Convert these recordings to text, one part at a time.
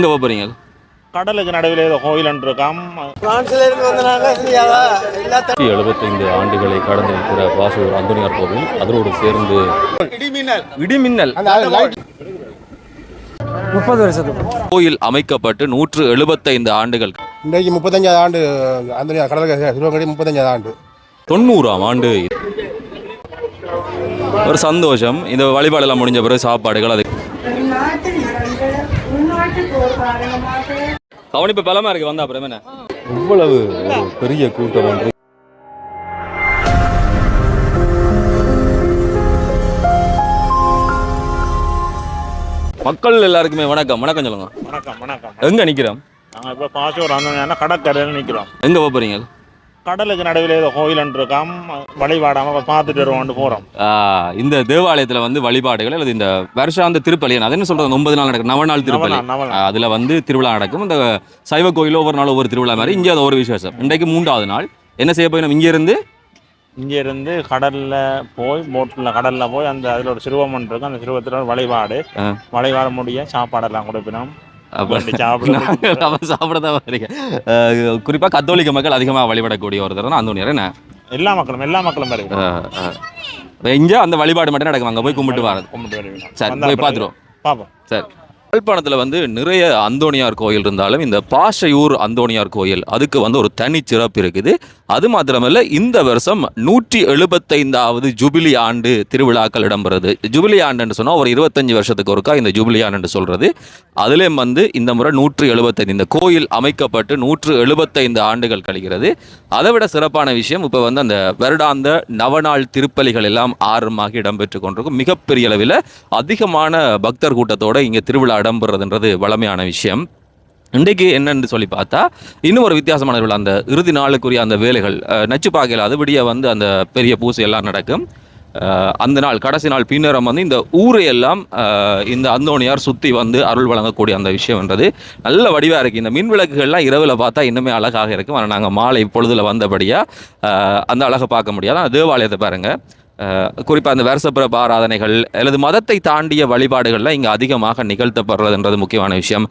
எங்கே போகிறீங்க கடலுக்கு நடுவில் ஏதோ கோயில் இருக்காம். பிரான்ஸ்ல இருந்து வந்தனால எல்லா எழுபத்தைந்து ஆண்டுகளை கடந்து இருக்கிற பாசூர் அந்தோனியார் கோவில் அதோடு சேர்ந்து இடிமின்னல். முப்பது வருஷத்துக்கு கோயில் அமைக்கப்பட்டு நூற்று எழுபத்தைந்து ஆண்டுகள். இன்றைக்கு முப்பத்தஞ்சாவது ஆண்டு அந்த கடற்கரை சிவகங்கை முப்பத்தஞ்சாவது ஆண்டு. தொண்ணூறாம் ஆண்டு. ஒரு சந்தோஷம். இந்த வழிபாடெல்லாம் முடிஞ்ச பிறகு சாப்பாடுகள் அது உள்நாட்டு நிறங்கள் உள்நாட்டு போர் காரணமாக கவனிப்பு பலமா இருக்கு வந்தா அப்புறம் என்ன? இவ்வளவு ஒரு பெரிய கூட்டம் ஒன்று. மக்கள் எல்லாருக்குமே வணக்கம். வணக்கம் சொல்லுங்க. வணக்கம் வணக்கம். எங்க நிக்கிறோம்? நாங்கள் இப்போ பாசூர் வந்தோம்னா கடற்கரையில் நிற்கிறோம் எங்க போறீங்க? கடலுக்கு நடுவில் ஏதோ கோயில் இருக்காம். வழிபாடாமல் பார்த்துட்டு வருவோம்னு போகிறோம் இந்த தேவாலயத்துல வந்து வழிபாடுகள் அல்லது இந்த வருஷாந்த திருப்பலி அது என்ன சொல்றது? ஒன்பது நாள் நடக்கும். நவநாள் திருப்பலி. நவநாள். ஆ, அதுல வந்து திருவிழா நடக்கும். இந்த சைவ கோயில் ஒவ்வொரு நாள் ஒவ்வொரு திருவிழா மாதிரி. இங்கே அது ஒரு விசேஷம். இன்றைக்கு மூன்றாவது நாள். என்ன செய்ய போய் நம்ம இங்க இருந்து இங்கேருந்து கடலில் போய் போட்டில் கடலில் போய் அந்த அதில் ஒரு சிறுவமன் இருக்கும். அந்த சிறுவத்தில் வழிபாடு. வழிபாடு முடிய சாப்பாடெல்லாம் கொடுப்பினோம். சாப்பிடதான் வரீங்க அஹ் குறிப்பா கத்தோலிக்க மக்கள் அதிகமா வழிபடக்கூடிய ஒரு தரம் அந்தோனியர் என்ன? எல்லா மக்களும் எல்லா மக்களும். இங்க அந்த வழிபாடு மட்டும் நடக்கும்? அங்க போய் கும்பிட்டு வரது. சரி போய் பார்த்துருவோம். பார்ப்போம். சரி. யாழ்ப்பாணத்தில் வந்து நிறைய அந்தோணியார் கோயில் இருந்தாலும் இந்த பாஷையூர் அந்தோணியார் கோயில் அதுக்கு வந்து ஒரு தனி சிறப்பு இருக்குது. அது மாத்திரமல்ல இந்த வருஷம் நூற்றி எழுபத்தைந்தாவது ஜூபிலி ஆண்டு திருவிழாக்கள் இடம்பெறுது. ஜூபிலி ஆண்டுன்னு சொன்னால் ஒரு இருபத்தஞ்சி வருஷத்துக்கு ஒருக்கா இந்த ஜூபிலி ஆண்டுன்னு சொல்கிறது அதுலேயும் வந்து இந்த முறை நூற்று எழுபத்தைந்து இந்த கோயில் அமைக்கப்பட்டு நூற்று எழுபத்தைந்து ஆண்டுகள் கழிகிறது. அதை விட சிறப்பான விஷயம் இப்போ வந்து அந்த வருடாந்த நவநாள் திருப்பலிகள் எல்லாம் ஆரம்பமாக இடம்பெற்று கொண்டிருக்கும். மிகப்பெரிய அளவில் அதிகமான பக்தர் கூட்டத்தோட இங்கே திருவிழா இடம்பெறதுன்றது வளமையான விஷயம். இன்றைக்கு என்னென்னு சொல்லி பார்த்தா இன்னும் ஒரு வித்தியாசமான அந்த இறுதி நாளுக்குரிய அந்த வேலைகள் நச்சு பார்க்கல அது விடிய வந்து அந்த பெரிய பூசை எல்லாம் நடக்கும். அந்த நாள் கடைசி நாள் பின்னரம் வந்து இந்த ஊரை எல்லாம் இந்த அந்தோணியார் சுற்றி வந்து அருள் வழங்கக்கூடிய அந்த விஷயம்ன்றது. நல்ல வடிவாக இருக்குது இந்த மின் விளக்குகள்லாம் இரவில் பார்த்தா இன்னுமே அழகாக இருக்கும். ஆனால் நாங்கள் மாலை பொழுதில் வந்தபடியாக அந்த அழகை பார்க்க முடியாது. தேவாலயத்தை பாருங்கள் குறிப்பாக அந்த வருஷப்பிறப்பு ஆராதனைகள் அல்லது மதத்தை தாண்டிய வழிபாடுகள்லாம் இங்கே அதிகமாக நிகழ்த்தப்படுறதுன்றது முக்கியமான விஷயம்.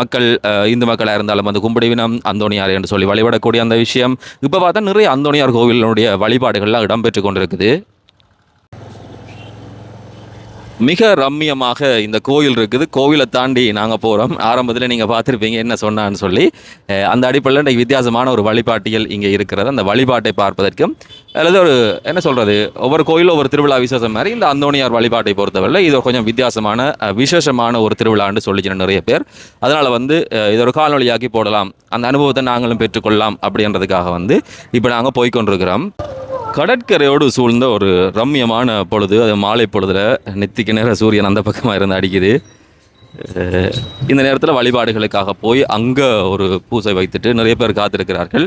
மக்கள் இந்து மக்களாக இருந்தாலும் அந்த கும்பிடிவினம் அந்தோணியார் என்று சொல்லி வழிபடக்கூடிய அந்த விஷயம். இப்போ பார்த்தா நிறைய அந்தோணியார் கோவிலினுடைய வழிபாடுகள்லாம் இடம்பெற்று கொண்டிருக்குது. மிக ரம்மியமாக இந்த கோயில் இருக்குது. கோவிலை தாண்டி நாங்கள் போகிறோம் ஆரம்பத்தில் நீங்கள் பார்த்துருப்பீங்க என்ன சொன்னான்னு சொல்லி. அந்த அடிப்படையில் இன்றைக்கு வித்தியாசமான ஒரு வழிபாட்டியல் இங்கே இருக்கிறது. அந்த வழிபாட்டை பார்ப்பதற்கும் அல்லது ஒரு என்ன சொல்கிறது ஒவ்வொரு கோயிலும் ஒவ்வொரு திருவிழா விசேஷம் மாதிரி இந்த அந்தோணியார் வழிபாட்டை பொறுத்தவரை இது கொஞ்சம் வித்தியாசமான விசேஷமான ஒரு திருவிழான்னு சொல்லிச்சு நிறைய பேர். அதனால் வந்து இதை இது ஒரு காணொலியாக்கி போடலாம். அந்த அனுபவத்தை நாங்களும் பெற்றுக்கொள்ளலாம் அப்படின்றதுக்காக வந்து இப்போ நாங்கள் போய்கொண்டிருக்கிறோம் கடற்கரையோடு சூழ்ந்த ஒரு ரம்மியமான பொழுது அது மாலை பொழுதுல நெத்திக்கு நேர சூரியன் அந்த பக்கமாக இருந்து அடிக்குது. இந்த நேரத்தில் வழிபாடுகளுக்காக போய் அங்கே ஒரு பூசை வைத்துட்டு நிறைய பேர் காத்திருக்கிறார்கள்.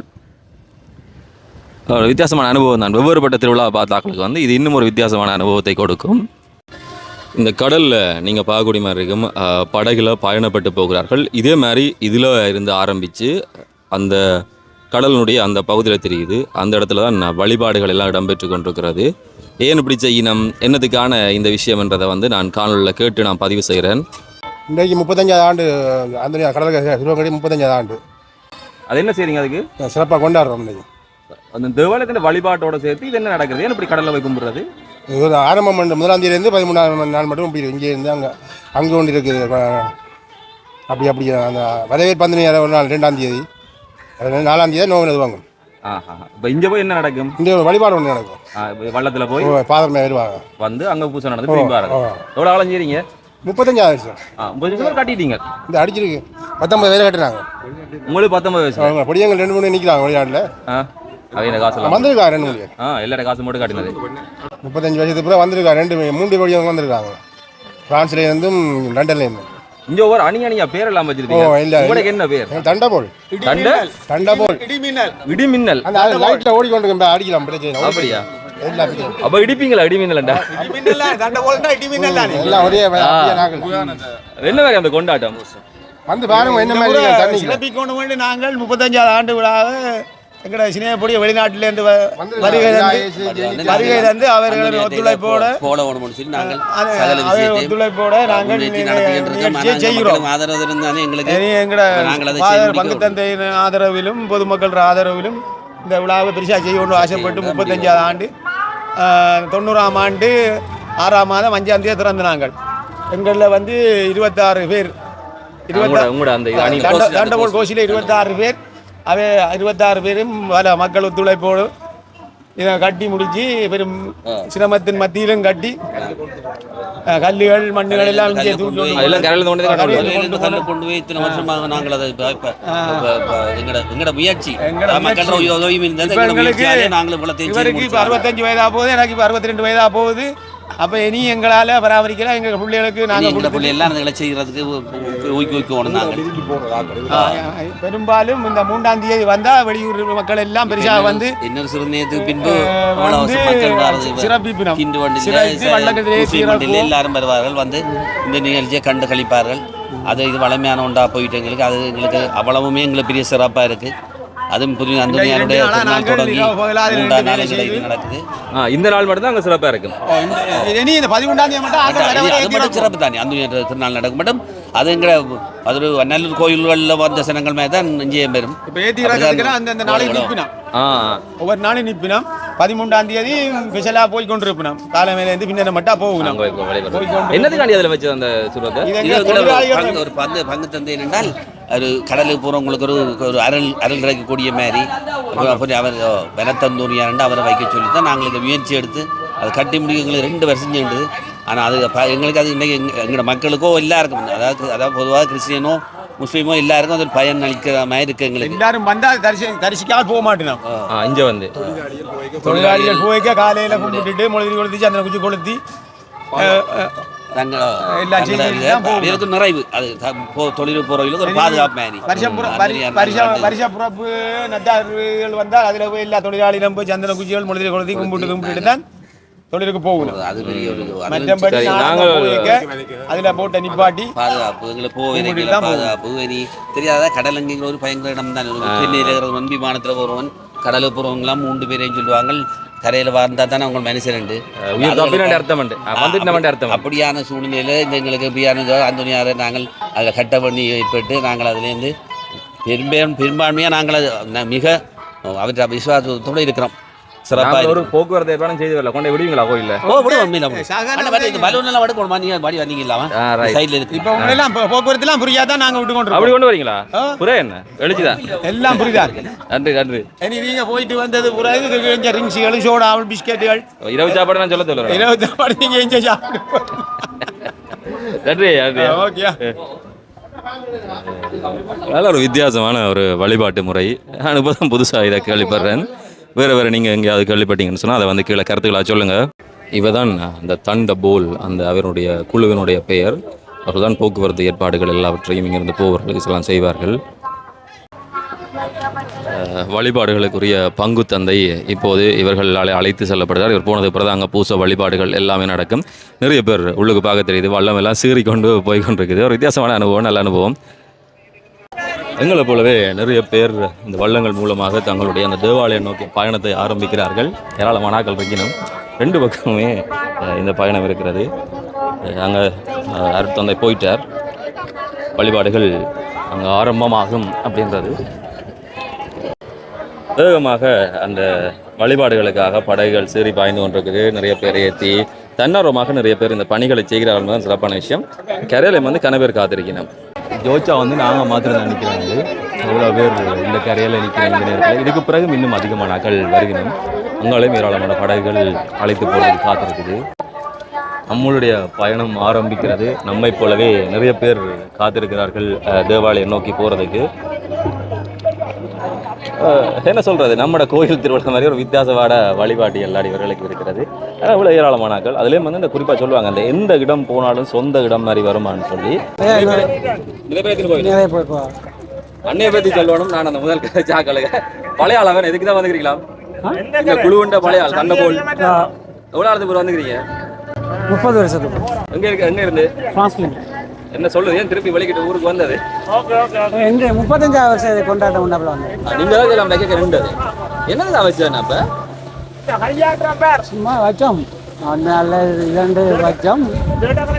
ஒரு வித்தியாசமான அனுபவம் தான். வெவ்வேறுபட்ட திருவிழா பார்த்தாக்களுக்கு வந்து இது இன்னும் ஒரு வித்தியாசமான அனுபவத்தை கொடுக்கும். இந்த கடலில் நீங்கள் பார்க்கக்கூடிய மாதிரி இருக்கும். படகுல பயணப்பட்டு போகிறார்கள். இதே மாதிரி இதில் இருந்து ஆரம்பித்து அந்த கடலினுடைய அந்த பகுதியில் தெரியுது. அந்த இடத்துல தான் வழிபாடுகள் எல்லாம் இடம்பெற்று கொண்டிருக்கிறது. ஏன் இப்படி செய்யணும் என்னதுக்கான இந்த விஷயம்ன்றதை வந்து நான் காணொலியில் கேட்டு நான் பதிவு செய்கிறேன் இன்றைக்கு முப்பத்தஞ்சாவது ஆண்டு அந்த கடற்கரை சிவகங்கை முப்பத்தஞ்சாவது ஆண்டு. அது என்ன செய்றீங்க அதுக்கு? சிறப்பாக கொண்டாடுறோம் இன்னைக்கு அந்த தேவாலயத்தில் வழிபாட்டோட சேர்த்து இது என்ன நடக்கிறது ஏன் இப்படி கடலில் போய் கும்பிடுறது? இது ஆரம்பம் பண்ண முதலாம் தேதியிலேருந்து பதிமூணாம் நாள் மட்டும் இப்படி இங்கே இருந்து அங்கே அங்கே ஒன்று இருக்குது. அப்படி அப்படி அந்த வரவேற்பு பந்தனி ஒரு நாள் ரெண்டாம் தேதி. நாலாம் தேதி நோவு எழுதுவாங்க ஆஹா இப்போ இங்கே போய் என்ன நடக்கும் இங்கே வழிபாடு ஒன்று நடக்கும் வள்ளத்தில் போய் பாதர் மேலே வருவாங்க வந்து அங்கே பூசை நடந்து ஓ. எவ்வளோ காலம் செய்றீங்க முப்பத்தஞ்சாவது வருஷம் ஆ முப்பது நிமிஷம் கட்டிட்டீங்க இந்த அடிச்சிருக்கு பத்தொம்பது வேலை கட்டுறாங்க உங்களுக்கு பத்தொன்பது வயசு அவங்க பொடியங்கள் ரெண்டு மூணு நிற்கிறாங்க வெளிநாட்டில் ஆ அவங்க காசு வந்திருக்கா ரெண்டு மூணு. ஆ எல்லாரும் காசு மட்டும் காட்டினது முப்பத்தஞ்சு வருஷத்துக்கு பிறகு வந்திருக்கா ரெண்டு மூன்று பொடியவங்க வந்திருக்காங்க பிரான்ஸ்ல இருந்தும் லண்டன்ல இருந்தும் இங்க ஒவ்வொரு அணி அணியா பேர் எல்லாம் வச்சிருக்கீங்க உங்களுக்கு என்ன பேர்? தண்டபோல். தண்ட? தண்டபோல். இடிமின்னல். அந்த லைட்ல ஓடிக்கொண்டு அடிக்கலாம் பிரச்சனை அப்படியா? அப்ப இடிப்பீங்களா இடிமின்னல்டா எல்லாம் ஒரே. என்ன வேற அந்த கொண்டாட்டம்? வந்து பாருங்க என்ன மாதிரி தண்ணி நாங்கள் முப்பத்தஞ்சாவது ஆண்டு விழாவை எங்கட சினிமாப்பொடிய வெளிநாட்டிலேருந்து வ- வருகை தந்து வருகை தந்து அவர்களின் ஒத்துழைப்போட போட வேணும்னு சொல்லி நாங்கள் அது- சகல அவர் விஷயத்தையும் ஒத்துழைப்போட நாங்கள். நிகழ்ச்சியை செய்கிறோம். மக்களும் ஆதரவு இருந்தாலே எங்களுக்கு இனி எங்கட நாங்கள் பங்கு தந்தையின் ஆதரவிலும் பொதுமக்கள் ஆதரவிலும் இந்த விழாவை பெருசாக செய்யணும்னு ஆசைப்பட்டு முப்பத்தஞ்சாவது ஆண்டு தொண்ணூறாம் ஆண்டு ஆறாம் மாதம் அஞ்சாம் தேதி திறந்து நாங்கள். எங்களில் வந்து இருபத்தாறு பேர். தண்ட- தண்டபோல் கோஷியில் இருபத்தாறு பேர். அவை இருபத்தாறு பேரும் பல மக்கள் ஒத்துழைப்போடு இதை கட்டி முடிச்சு பெரும் சிரமத்தின் மத்தியிலும் கட்டி கல்லுகள் மண்ணுகள் எல்லாம் கொண்டு போய் இத்தனை வருஷமாக நாங்கள் அதை முயற்சி. எங்களுக்கு இப்போ அறுபத்தஞ்சு வயதா போகுது எனக்கு இப்போ அறுபத்தி ரெண்டு வயதா போகுது. அப்போ இனி எங்களால் பராமரிக்கலாம் எங்கள் பிள்ளைகளுக்கு நாங்கள் எங்கட கொடுத்து பிள்ளை எல்லாம் அதுகளை செய்யறதுக்கு ஊக்கி ஊக்கி பெரும்பாலும் இந்த மூன்றாம் தேதி வந்தால் வெளியூர் மக்கள் எல்லாம் பெருசாக வந்து இன்னொரு சிறுநேரத்துக்கு பின்பு சிறப்பிப்பினம். எல்லாரும் வருவார்கள் வந்து இந்த நிகழ்ச்சியை கண்டு கழிப்பார்கள் அது இது வளமையான ஒன்றா போயிட்டு எங்களுக்கு அது எங்களுக்கு அவ்வளவுமே எங்களுக்கு பெரிய சிறப்பாக இருக்கு. அதுவும் புதிய அந்தனியாருடைய நாளா தொடங்கி மூன்றாம் நாள் இது நடக்குது. ஆ, இந்த நாள் மட்டும் தான் அங்கே சிறப்பாக இருக்கும். இனி இந்த பதிமூன்றாம் தேதி மட்டும் அது மட்டும். சிறப்பு தானே. அந்த திருநாள் நடக்கும். மட்டும் அது எங்களை அது ஒரு நல்லூர் கோயில்களில் வந்த சனங்கள் மாதிரி தான் நிச்சயம் பெறும். இப்போ ஏற்றி இறக்கிறதுக்கெல்லாம் அந்த அந்த நாளைக்கு நிற்பினோம் ஆ ஒவ்வொரு நாளும் நிற்பினோம் பதிமூன்றாம் தேதி ஸ்பெஷலாக போய் கொண்டிருப்பினோம் காலமேலேருந்து பின்னர் மட்டும் போகணும். என்னதுக்காண்டி அதில் வச்சு அந்த கூட ஒரு பங்கு பங்கு தந்தை என்றால் ஒரு கடலுக்கு போகிறவங்களுக்கு ஒரு ஒரு அருள் அருள் கிடைக்கக்கூடிய மாதிரி. அப்புறம் அவர் வெனத்தந்தூரியாண்டு அவரை வைக்க சொல்லி தான் நாங்கள் இதை முயற்சி எடுத்து அதை கட்டி முடிக்க எங்களுக்கு ரெண்டு வருஷம் செஞ்சுது ஆனால் அது எங்களுக்கு அது இன்றைக்கி எங்களோட மக்களுக்கோ எல்லாருக்கும் அதாவது அதாவது பொதுவாக கிறிஸ்டியனோ முஸ்லீமோ எல்லாருக்கும் அது பயன் அளிக்கிற மாதிரி இருக்குது எங்களுக்கு. எல்லாரும் வந்தால் தரிசி தரிசிக்காமல் போக மாட்டோம் ஆ இங்கே வந்து. தொழிலாளிகள் போய்க்க காலையில் கும்பிட்டுட்டு முழுதி கொளுத்தி சந்திரன் குச்சி கொளுத்தி. அவருக்கு நிறைவு. அது தொழில் போகிறவங்களுக்கு ஒரு பாதுகாப்பு மாதிரி. வருஷம் புற- ம், வரி- அது வருஷம் அந்த- வருஷ பிறப்பு நட்டார்கள் வந்தால் அதில் போய் எல்லா தொழிலாளிகளும் போய் சந்திரன் குச்சிகள் முழுதி கொளுத்தி கும்பிட்டு கும்பிட்டு தான் தொழிலுக்கு போகணும் அது பெரிய ஒரு மற்றபடி அதில் போட்ட நிப்பாட்டி பாதுகாப்பு போவீங்க தான் பாதுகாப்பு இனி தெரியாத? கடல் என்கிற ஒரு பயங்கர இடம் தான். இருக்கிறவன் விமானத்தில் போகிறவன் கடலுக்கு போகிறவங்களாம் மூன்று பேரையும் சொல்லுவாங்க கரையில் வாழ்ந்தா தானே அவங்க தப்பின அர்த்தம் அர்த்தம் அப்படியான சூழ்நிலையில் இந்த எங்களுக்கு எப்படியான அந்தோனியாரை நாங்கள் அதில் கட்ட பண்ணி ஏற்பட்டு நாங்கள் அதுலேருந்து பெரும்பான் பெரும்பான்மையாக நாங்கள் மிக அவற்றை விசுவாசத்தோடு இருக்கிறோம். சிறப்பாக ஒரு போக்குவரத்து ஏற்பாடும் செய்து வரல. கொண்டு விடுவீங்களா கோயில்ல? ஓ விடுவோம் இந்த பலூன் எல்லாம் வடுக்கணுமா? நீங்கள் பாடி வந்தீங்களாமா ஆ ரைட் சைடில் இருக்கு. இப்போ உங்களெல்லாம் போ- போக்குவரத்துலாம் புரியா தான் நாங்கள் விட்டு கொண்டு அப்படி கொண்டு வரீங்களா? ஆ. புரிய என்ன? எழுச்சிதான். எல்லாம் புரியுதா நன்றி நன்றி. இனி நீங்கள் போயிட்டு வந்தது பிறகு இது ரிங்ஸுகள் சோடாவல் பிஸ்கெட்டுகள். இரவு சாப்பாடு நான் சொல்ல சொல்லுறேன். சாப்பாடு எங்கே சாப்பிட்டு நன்றி நன்றி. ஓகே. நல்ல ஒரு வித்தியாசமான ஒரு வழிபாட்டு முறை. நான் இப்போ தான் புதுசாக இதை கேள்விப்படுறேன். வேறு வேறு நீங்கள் எங்கேயாவது கேள்விப்பட்டீங்கன்னு சொன்னால் அதை வந்து கீழே கருத்துக்களாக சொல்லுங்கள் இவ தான் அந்த தண்ட போல் அந்த அவருடைய குழுவினுடைய பெயர். அவர் தான் போக்குவரத்து ஏற்பாடுகள் எல்லாவற்றையும் இங்கிருந்து போவர்களுக்கு எல்லாம் செய்வார்கள். வழிபாடுகளுக்குரிய பங்கு தந்தை இப்போது இவர்கள் அழைத்து செல்லப்படுகிறார். இவர் போனது பிறகு அங்கே பூச வழிபாடுகள் எல்லாமே நடக்கும். நிறைய பேர் உள்ளுக்கு பார்க்க தெரியுது. வல்லம் எல்லாம் சீறி போய் கொண்டிருக்குது ஒரு வித்தியாசமான அனுபவம் நல்ல அனுபவம். எங்களை போலவே நிறைய பேர் இந்த வள்ளங்கள் மூலமாக தங்களுடைய அந்த தேவாலயம் நோக்கி பயணத்தை ஆரம்பிக்கிறார்கள். ஏராளமான ஆக்கள் இருக்கணும் ரெண்டு பக்கமுமே இந்த பயணம் இருக்கிறது. அங்கே அருத்தந்தை போயிட்டார். வழிபாடுகள் அங்கே ஆரம்பமாகும் அப்படின்றது. வேகமாக அந்த வழிபாடுகளுக்காக படகுகள் சீறி பாய்ந்து கொண்டிருக்குது. நிறைய பேர் ஏற்றி தன்னார்வமாக நிறைய பேர் இந்த பணிகளை செய்கிறார்கள் தான் சிறப்பான விஷயம். கரையில வந்து கன பேர் காத்திருக்கணும் ஜோச்சா வந்து நாங்கள் மாத்திரம் தான் நிற்கிறாங்க எவ்வளோ பேர் இந்த கரையில் நிற்கிற இந்த நேரத்தில் இதுக்கு பிறகு இன்னும் அதிகமான அக்கள் வருகிறோம் உங்களையும் ஏராளமான படகுகள் அழைத்து போகிறதுக்கு காத்திருக்குது. நம்மளுடைய பயணம் ஆரம்பிக்கிறது. நம்மை போலவே நிறைய பேர் காத்திருக்கிறார்கள் தேவாலயம் நோக்கி போகிறதுக்கு என்ன சொல்றது? நம்மட கோயில் திருவிழா மாதிரி ஒரு வித்தியாசமான வழிபாட்டு எல்லா இவர்களுக்கு இருக்கிறது. ஆனால் இவ்வளோ ஏராளமான ஆட்கள். அதுலேயும் வந்து இந்த குறிப்பாக சொல்லுவாங்க அந்த எந்த இடம் போனாலும் சொந்த இடம் மாதிரி வருமான்னு சொல்லி. அன்னைய பத்தி சொல்லணும் நான் அந்த முதல் சாக்களுங்க பழைய ஆளவன் எதுக்கு தான் வந்துக்கிறீங்களா இந்த குழுவுண்ட பழைய ஆள் தண்டை போல். எவ்வளோ ஆளுக்கு பேர் வந்துக்கிறீங்க முப்பது வருஷத்துக்கு. எங்க இருக்கு எங்க இருந்து? ஃப்ரான்ஸ்லேருந்து என்ன சொல்லுது? ஏன் திருப்பி வெளிக்கிட்டு ஊருக்கு வந்தது? ஓகே ஓகே எங்க முப்பத்தஞ்சாவது வருஷம் கொண்டாட்டம் உண்டாப்புல வந்தேன். நீங்க தான் எல்லாம் வைக்க ரெண்டு என்னதான் வச்சேன் அப்ப? சும்மா வச்சோம். நல்ல இரண்டு வச்சோம்.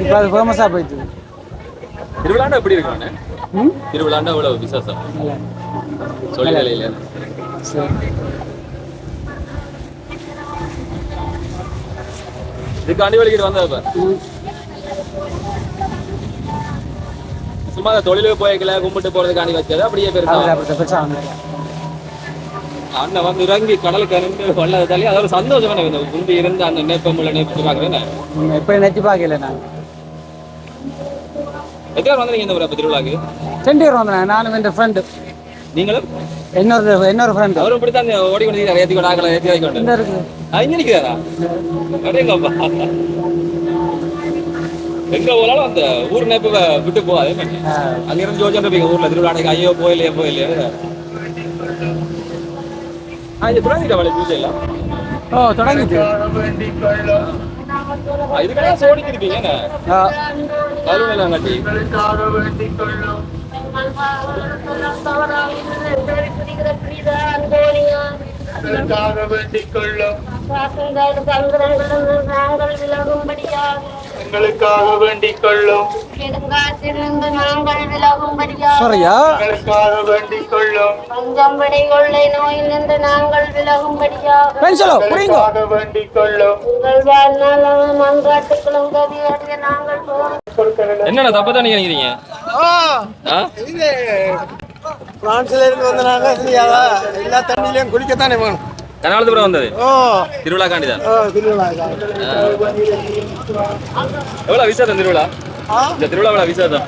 இப்போ அது ஃபேமஸாக போயிடுச்சு திருவிழாண்டா எப்படி இருக்கானே ம்? திருவிழாண்டா இவ்வளவு விசேஷம். நல்லா சொல்லி வேலையில சரி. இதுக்காண்டி வெளிக்கிட்டு வந்தது சும்மா அந்த தொழிலுக்கு போய்க்கல கும்பிட்டு போறதுக்காண்டி வச்சது அப்படியே பெருசா அண்ணன் வந்து இறங்கி கடலுக்கு இறங்கி வல்லதாலே அது ஒரு சந்தோஷம் எனக்கு இந்த முந்தி இருந்த அந்த நேப்பம் உள்ள நேப்பம் பாக்குறேன் இப்போ நினச்சி பார்க்கல நான். எத்தனை வந்தீங்க இந்த அப்ப திருவிழாக்கு ரெண்டு பேர் வந்தேன் நானும் என் ஃப்ரெண்டு நீங்களும்? இன்னொரு இன்னொரு ஃப்ரெண்டு அவரும் இப்படித்தான் இந்த ஓடி கொண்டு ஏற்றி கொண்டு ஆக்கல ஏற்றி கொண்டு ஆ, இங்க நிக்கிறாரா? அடேங்கப்பா. எங்க போனாலும் அந்த ஊர் நேப்ப விட்டு போகாது அங்க இருந்து ஜோஜன் இருப்பீங்க ஊர்ல திருவிழாக்கு ஐயோ போயிலையே போயிலையே ஆ இது புராணிட்ட வேலை பூஜை இல்ல ஓ தொடங்கிட்டு. இதுக்கெல்லாம் சோடிக்கு இருப்பீங்க என்ன? ஆ, கருவேலாம் கட்டி. நாங்கள் விலகும்படியாக எங்களுக்காக வேண்டிக் கொள்ளும். சரியா? எங்களுக்காக வேண்டிக் கொள்ளும். பஞ்சம் விடை கொள்ளை நோயிலிருந்து நாங்கள் விலகும்படியாக எங்களுக்காக வேண்டிக் கொள்ளும். உங்கள் வாழ்நாள் மங்காட்டுக்களும் கதியடைய நாங்கள் என்னண்ணா தப்பா தான் நினைக்கிறீங்க? பிரான்ஸ்ல இருந்து எல்லா தண்ணியிலையும் குளிக்கத்தானே வேணும். கனாலத்துப்புறம் வந்தது ஓ திருவிழா காண்டிதான் ஓ திருவிழா தான். எவ்வளவு விசேஷம் திருவிழா திருவிழா எவ்வளவு விசேஷம்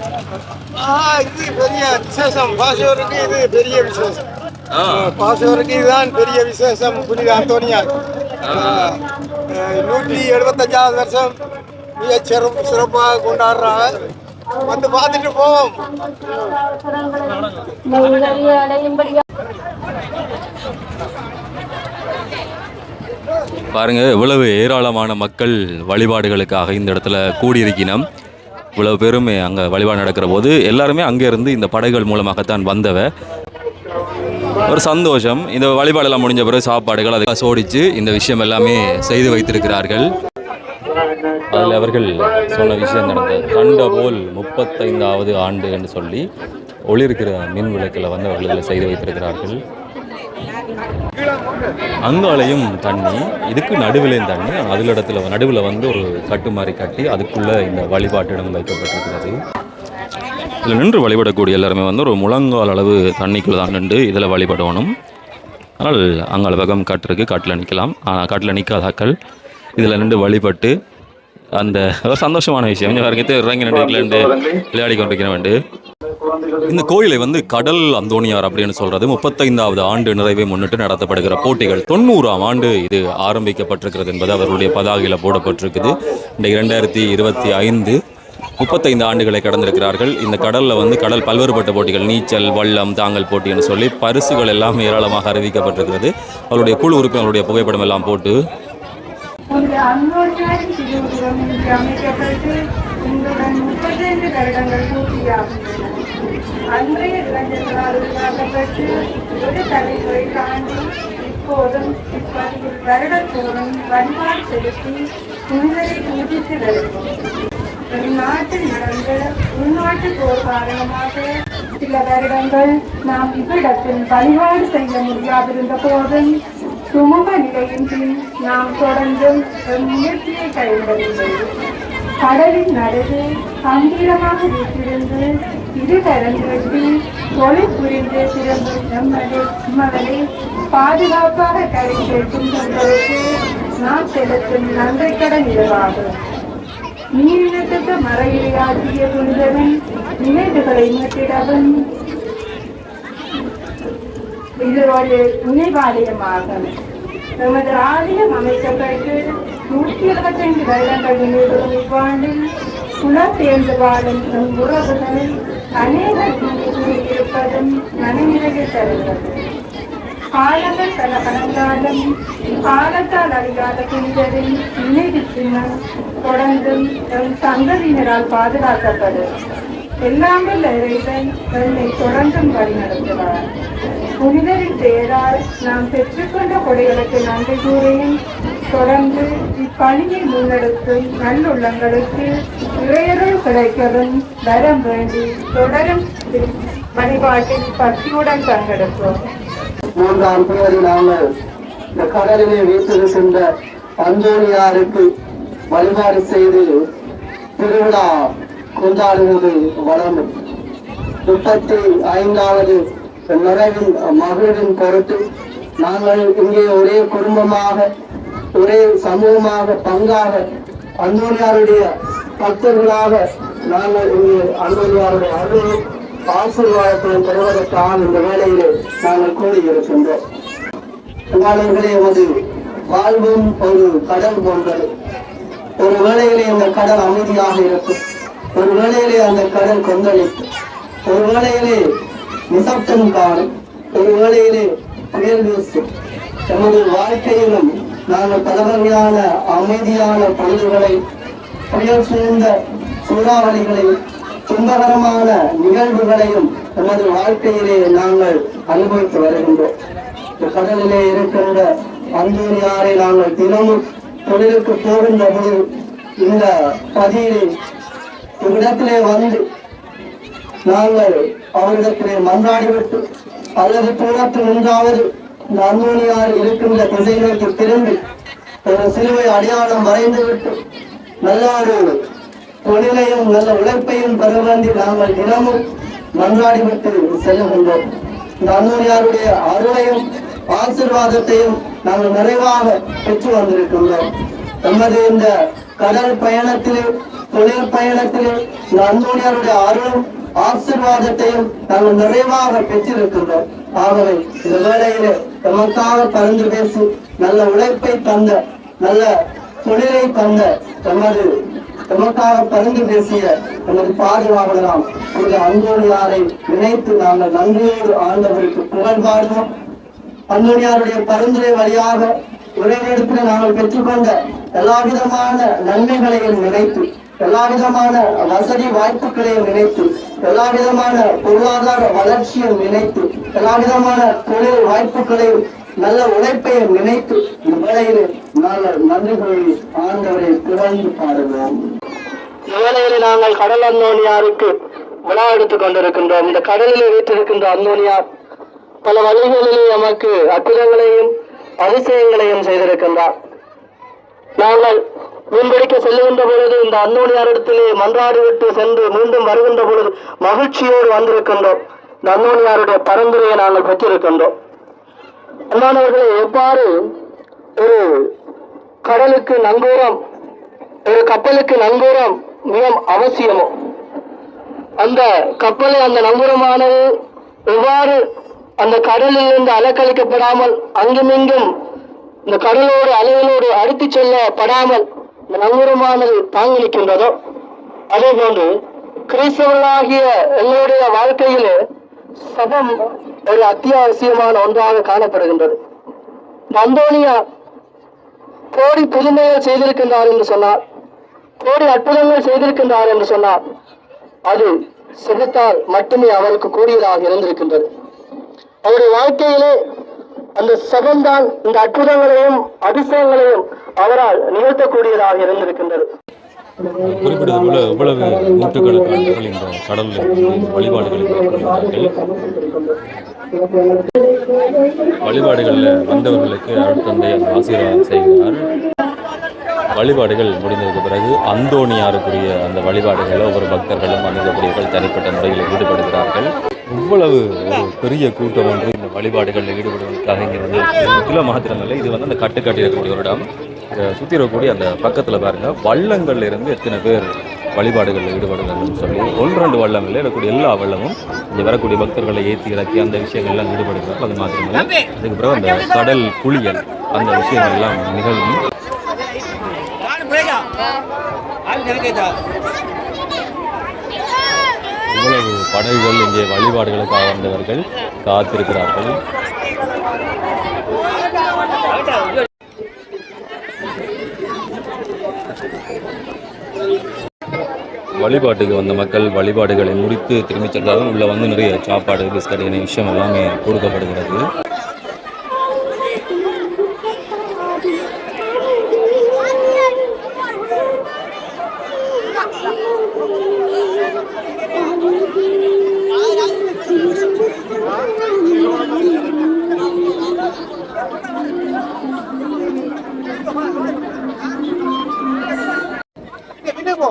ஆ, இது பெரிய விசேஷம் பாசவருக்கு இது பெரிய விசேஷம் ஆ பாசவருக்கு இதுதான் பெரிய விசேஷம் புனித அந்தோனியா நூற்றி எழுபத்தஞ்சாவது வருஷம் மிக சிறப்பு சிறப்பாக கொண்டாடுறாங்க வந்து பார்த்துட்டு போவோம் பாருங்கள் பாருங்க இவ்வளவு ஏராளமான மக்கள் வழிபாடுகளுக்காக இந்த இடத்துல கூடியிருக்கினோம். இவ்வளவு பேரும் அங்கே வழிபாடு நடக்கிற போது எல்லாருமே அங்கே இருந்து இந்த படைகள் மூலமாகத்தான் வந்தவ. ஒரு சந்தோஷம். இந்த வழிபாடெல்லாம் முடிஞ்ச பிறகு சாப்பாடுகள் அதை சோடிச்சு இந்த விஷயம் எல்லாமே செய்து வைத்திருக்கிறார்கள். அதில் அவர்கள் சொன்ன விஷயம் நடந்தது. கண்ட போல் முப்பத்தைந்தாவது ஆண்டு என்று சொல்லி ஒளிர்கிற மின் விளக்கில் வந்து அவர்கள் செய்து வைத்திருக்கிறார்கள். அங்காலையும் தண்ணி இதுக்கு நடுவிலையும் தண்ணி அதில் இடத்துல நடுவில் வந்து ஒரு கட்டு மாதிரி கட்டி அதுக்குள்ளே இந்த வழிபாட்டு இடம் வைக்கப்பட்டிருக்கிறது. இதில் நின்று வழிபடக்கூடிய எல்லாருமே வந்து ஒரு முழங்கால் அளவு தண்ணிக்குள்ளே தான் நின்று இதில் வழிபடணும். ஆனால் அங்கால பகம் காட்டிருக்கு காட்டில் நிற்கலாம். ஆனால் காட்டில் நிற்காதாக்கள் இதில் நின்று வழிபட்டு அந்த சந்தோஷமான விஷயம். இறங்கி நின்று விளையாடி கொண்டிருக்கிறவன். இந்த கோயிலை வந்து கடல் அந்தோணியார் அப்படின்னு சொல்றது. முப்பத்தைந்தாவது ஆண்டு நிறைவை முன்னிட்டு நடத்தப்படுகிற போட்டிகள். தொண்ணூறாம் ஆண்டு இது ஆரம்பிக்கப்பட்டிருக்கிறது என்பது அவர்களுடைய பதாகையில் போடப்பட்டிருக்குது. இந்த இரண்டாயிரத்தி இருபத்தி ஐந்து முப்பத்தைந்து ஆண்டுகளை கடந்திருக்கிறார்கள். இந்த கடலில் வந்து கடல் பல்வேறுபட்ட போட்டிகள். நீச்சல் வள்ளம் தாங்கல் போட்டின்னு சொல்லி பரிசுகள் எல்லாம் ஏராளமாக அறிவிக்கப்பட்டிருக்கிறது. அவருடைய குழு உறுப்பினர்களுடைய புகைப்படம் எல்லாம் போட்டு இந்த பதினைந்து வருடங்கள் பூர்த்தியாகின்றன அன்றைய இளைஞர்களால் உருவாக்கப்பட்டு ஒரு தலைமுறை தாண்டி இப்போதும் இப்பதியில் வருடத்தோறும் வன்பால் செலுத்தி புனிதரை பூஜித்து வருகிறோம். நாட்டில் நடந்த உள்நாட்டு போர் காரணமாக சில வருடங்கள் நாம் இவ்விடத்தில் வழிபாடு செய்ய முடியாதிருந்த போதும் சுமூக நிலையின்றி நாம் தொடர்ந்தும் முயற்சியை கைவிடவில்லை கடலின் நடுவே கம்பீரமாக வீட்டிருந்து இருகரம் வெட்டி தொழில் புரிந்து திரும்பும் நம்மளே நம்மளே பாதுகாப்பாக கரை சேர்க்கும் தங்களுக்கு நாம் செலுத்தும் நன்றிக்கடன் இதுவாகும். நீரினத்துக்கு ஆற்றிய புனிதவன் நினைவுகளை மீட்டிடவும் இது ஒரு நினைவாலயமாகும். எமது ஆலயம் அமைக்கப்பட்டு நூற்றி இருபத்தைந்து வருடங்கள் நினைவுறும் இவ்வாண்டில் புலப்பெயர்ந்து வாழும் நம் உறவுகள் அநேகர் இருப்பதும் மனநிலையை தருகிறது. காலங்கள் பல கணக்காலம் காலத்தால் அழியாத புனிதரின் நினைவு சின்னம் தொடர்ந்தும் எம் சந்ததியினரால் பாதுகாக்கப்படும் எல்லாம் இறைவன் என்னை தொடர்ந்தும் வழிநடத்துவார். புனிதரின் பெயரால் நாம் பெற்றுக்கொண்ட கொடைகளுக்கு நன்றி கூறியும் தொடர்ந்து இப்பணியை முன்னெடுக்கும் நல்லுள்ளங்களுக்கு இறையருள் கிடைக்கவும் வரம் வேண்டி தொடரும் வழிபாட்டில் பக்தியுடன் பங்கெடுப்போம். மூன்றாம் தேதி நாங்கள் இந்த கடலிலே வீட்டிருக்கின்ற அந்தோனியாருக்கு வழிபாடு செய்து திருவிழா கொண்டாடுவது வளம் முப்பத்தி ஐந்தாவது நிறைவின் மகிழ்வின் பொருட்டு நாங்கள் இங்கே ஒரே குடும்பமாக ஒரே சமூகமாக பங்காக அந்தோனியாருடைய பக்தர்களாக நாங்கள் இங்கே அந்தோனியாருடைய அருள் ஆசீர்வாதத்தையும் பெறுவதற்காக இந்த வேலையில் நாங்கள் கூடியிருக்கின்றோம். உங்களுடைய ஒரு வாழ்வும் ஒரு கடல் போன்றது. ஒரு வேளையிலே அந்த கடல் அமைதியாக இருக்கும். ஒரு வேளையிலே அந்த கடல் கொந்தளிக்கும். ஒரு வேளையிலே நிசப்தம் காணும். ஒரு வேளையிலே புயல் வீசும். எமது வாழ்க்கையிலும் நாங்கள் பல வகையான அமைதியான பொழுதுகளை புயல் சூழ்ந்த சூறாவளிகளையும் துன்பகரமான நிகழ்வுகளையும் நமது வாழ்க்கையிலே நாங்கள் அனுபவித்து வருகின்றோம். கடலிலே இருக்கின்ற அந்தூரியாரை நாங்கள் தினமும் தொழிலுக்கு போகின்ற போது இந்த பதியிலே இவ்விடத்திலே வந்து நாங்கள் அவரிடத்திலே மன்றாடிவிட்டு அல்லது தூரத்தில் நின்றாவது இந்த இருக்கின்ற திசை நோக்கி திரும்பி ஒரு சிலுவை அடையாளம் வரைந்துவிட்டு நல்ல ஒரு தொழிலையும் நல்ல உழைப்பையும் பெற நாங்கள் தினமும் மன்றாடிவிட்டு செல்லுகின்றோம். இந்த அந்தோனியாருடைய அருளையும் ஆசீர்வாதத்தையும் நாங்கள் நிறைவாக பெற்று வந்திருக்கின்றோம். நமது இந்த கடல் பயணத்திலே தொழில் பயணத்திலே இந்த அந்தோனியாருடைய அருளும் ஆசிர்வாதத்தையும் நாங்கள் நிறைவாக பெற்றிருக்கின்றோம். ஆகவே இந்த வேளையிலே எமக்காக பரிந்து பேசி நல்ல உழைப்பை தந்த நல்ல தொழிலை தந்த எமது எமக்காக பரிந்து பேசிய எமது பாதுகாவலாம் இந்த அந்தோனியாரை நினைத்து நாங்கள் நன்றியோடு ஆண்டவருக்கு புகழ் பாடுவோம் அந்தோனியாருடைய பரிந்துரை வழியாக இறைவனிடத்தில் நாங்கள் பெற்றுக்கொண்ட எல்லா விதமான நன்மைகளையும் நினைத்து எல்லா விதமான வசதி வாய்ப்புகளையும் நினைத்து எல்லா விதமான பொருளாதார வளர்ச்சியும் நினைத்து எல்லா விதமான தொழில் வாய்ப்புகளையும் நல்ல உழைப்பையும் நினைத்து இந்த நல்ல நாங்கள் ஆண்டவரை திறந்து பாடுவோம். வேளையில் நாங்கள் கடல் அந்தோனியாருக்கு விழா எடுத்துக் கொண்டிருக்கின்றோம். இந்த கடலில் வைத்திருக்கின்ற அந்தோனியார் பல வழிகளிலே நமக்கு அற்புதங்களையும் அதிசயங்களையும் செய்திருக்கின்றார். நாங்கள் மீன்பிடிக்க செல்லுகின்ற பொழுது இந்த அந்தோணியாரிடத்திலே மன்றாடிவிட்டு சென்று மீண்டும் வருகின்ற பொழுது மகிழ்ச்சியோடு வந்திருக்கின்றோம். இந்த அந்தோணியாருடைய பரந்துரையை நாங்கள் பெற்றிருக்கின்றோம். அன்பானவர்களே எவ்வாறு ஒரு கடலுக்கு நங்கூரம் ஒரு கப்பலுக்கு நங்கூரம் மிக அவசியமோ? அந்த கப்பலை அந்த நங்கூரமானது எவ்வாறு அந்த கடலில் இருந்து அலக்களிக்கப்படாமல் அங்குமிங்கும் இந்த கடலோடு அலைகளோடு அடித்துச் செல்லப்படாமல் நங்கூரமானது தாங்கி நிற்கின்றதோ அதே போன்று கிறிஸ்தவர்களாகிய எங்களுடைய வாழ்க்கையிலே சபம் ஒரு அத்தியாவசியமான ஒன்றாக காணப்படுகின்றது. அந்தோனியா கோடி புதுமைகள் செய்திருக்கின்றார் என்று சொன்னார். கோடி அற்புதங்கள் செய்திருக்கின்றார் என்று சொன்னார். அது சிவத்தால் மட்டுமே அவருக்கு கூடியதாக இருந்திருக்கின்றது. அவருடைய வாழ்க்கையிலே அந்த சபம்தான் இந்த அற்புதங்களையும் அதிசயங்களையும் அவரால் நிகழ்த்தக்கூடியதாக இருந்திருக்கின்றது. குறிப்பிட்டது போல இவ்வளவு நூற்றுக்கணக்கானவர்கள் இந்த கடலில் வழிபாடுகளை மேற்கொள்கிறார்கள். வழிபாடுகளில் வந்தவர்களுக்கு அருட்தந்தை ஆசீர்வாதம் செய்கிறார். வழிபாடுகள் முடிந்ததுக்கு பிறகு அந்தோணியாருக்குரிய அந்த வழிபாடுகளை ஒவ்வொரு பக்தர்களும் அணுகக்கூடியவர்கள் தனிப்பட்ட முறையில் ஈடுபடுகிறார்கள். இவ்வளவு ஒரு பெரிய கூட்டம் ஒன்று இந்த வழிபாடுகளில் ஈடுபடுவதற்காக இங்கே வந்து இதில் மாத்திரமில்லை இது வந்து அந்த கட்டுக்காட்டி இருக்கக்கூடிய ஒரு இடம். இதை சுற்றி இருக்கக்கூடிய அந்த பக்கத்தில் பாருங்கள் வள்ளங்கள்ல இருந்து எத்தனை பேர் வழிபாடுகளில் ஈடுபடுகிறாங்கன்னு சொல்லி ஒன்று ரெண்டு வள்ளங்களில் இருக்கக்கூடிய எல்லா வள்ளமும் இங்கே வரக்கூடிய பக்தர்களை ஏற்றி இறக்கி அந்த விஷயங்கள்லாம் ஈடுபடுகிறார்கள். அது மாத்திரமில்லை அதுக்கு பிறகு அந்த கடல் குளியல் அந்த விஷயங்கள் எல்லாம் நிகழும். இவ்வளவு படகுகள் இங்கே வழிபாடுகளுக்காக வந்தவர்கள் காத்திருக்கிறார்கள். வழிபாட்டுக்கு வந்த மக்கள் வழிபாடுகளை முடித்து திரும்பிச் சென்றாலும் உள்ள வந்து நிறைய சாப்பாடு பிஸ்கட் என விஷயம் எல்லாமே கொடுக்கப்படுகிறது.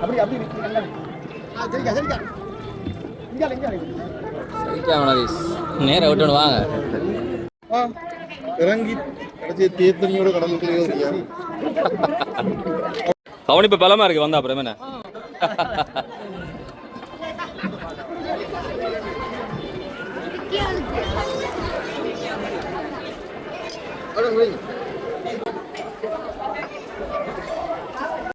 அப்படி அப்படி சரிக்கா சரிக்கா இங்கே இங்கே நேர விட்டு வாங்க இறங்கி கடைசி தேத்தனியோட வந்தா அப்புறம் என்ன அதான்